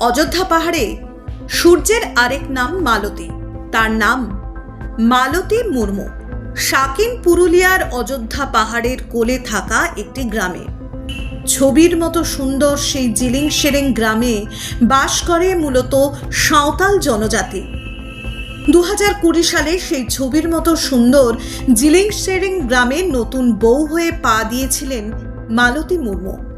অযোধ্যা পাহাড়ে সূর্যের আরেক নাম মালতী। তার নাম মালতী মুর্মু। শাকিন পুরুলিয়ার অযোধ্যা পাহাড়ের কোলে থাকা একটি গ্রামে। ছবির মতো সুন্দর সেই জিলিং সেরেং গ্রামে বাস করে মূলত সাঁওতাল জনজাতি। দু হাজার কুড়ি সালে সেই ছবির মতো সুন্দর জিলিং সেরেং গ্রামে নতুন বউ হয়ে পা দিয়েছিলেন মালতী মুর্মু।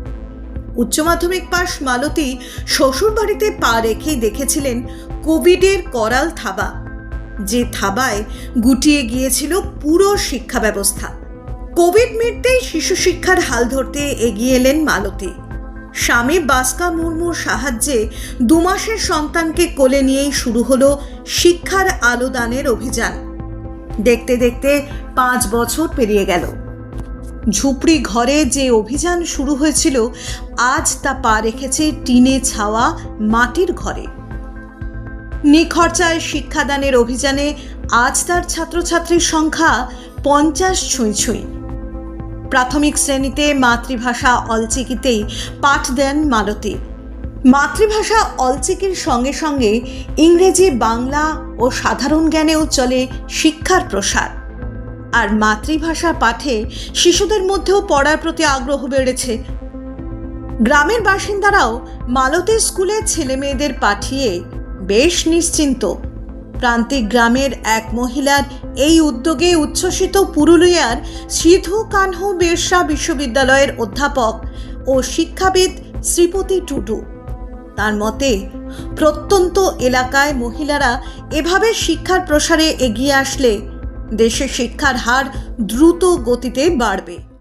উচ্চ মাধ্যমিক পাশ মালতী শ্বশুরবাড়িতে পা রেখেই দেখেছিলেন কোভিডের করাল থাবা, যে থাবায় গুটিয়ে গিয়েছিল পুরো শিক্ষা ব্যবস্থা। কোভিড মিটতেই শিশু শিক্ষার হাল ধরতে এগিয়ে এলেন মালতী। স্বামী বাস্কা মুর্মুর সাহায্যে দু মাসের সন্তানকে কোলে নিয়েই শুরু হলো শিক্ষার আলোদানের অভিযান। দেখতে দেখতে পাঁচ বছর পেরিয়ে গেল। ঝুপড়ি ঘরে যে অভিযান শুরু হয়েছিল, আজ তা পা রেখেছে টিনে ছাওয়া মাটির ঘরে। নিখরচায় শিক্ষাদানের অভিযানে আজ তার ছাত্রছাত্রীর সংখ্যা পঞ্চাশ ছুঁই ছুঁই। প্রাথমিক শ্রেণীতে মাতৃভাষা অলচিকিতেই পাঠ দেন মালতী। মাতৃভাষা অলচিকির সঙ্গে সঙ্গে ইংরেজি, বাংলা ও সাধারণ জ্ঞানেও চলে শিক্ষার প্রসার। আর মাতৃভাষা পাঠে শিশুদের মধ্যেও পড়ার প্রতি আগ্রহ বেড়েছে। গ্রামের বাসিন্দারাও মালতের স্কুলে ছেলে মেয়েদের পাঠিয়ে বেশ নিশ্চিন্ত। প্রান্তিক গ্রামের এক মহিলার এই উদ্যোগে উচ্ছ্বসিত পুরুলিয়ার সিধু কানহু বিরসা বিশ্ববিদ্যালয়ের অধ্যাপক ও শিক্ষাবিদ শ্রীপতি টুডু। তার মতে, প্রত্যন্ত এলাকায় মহিলারা এভাবে শিক্ষার প্রসারে এগিয়ে আসলে দেশে শিক্ষার হার দ্রুত গতিতে বাড়বে।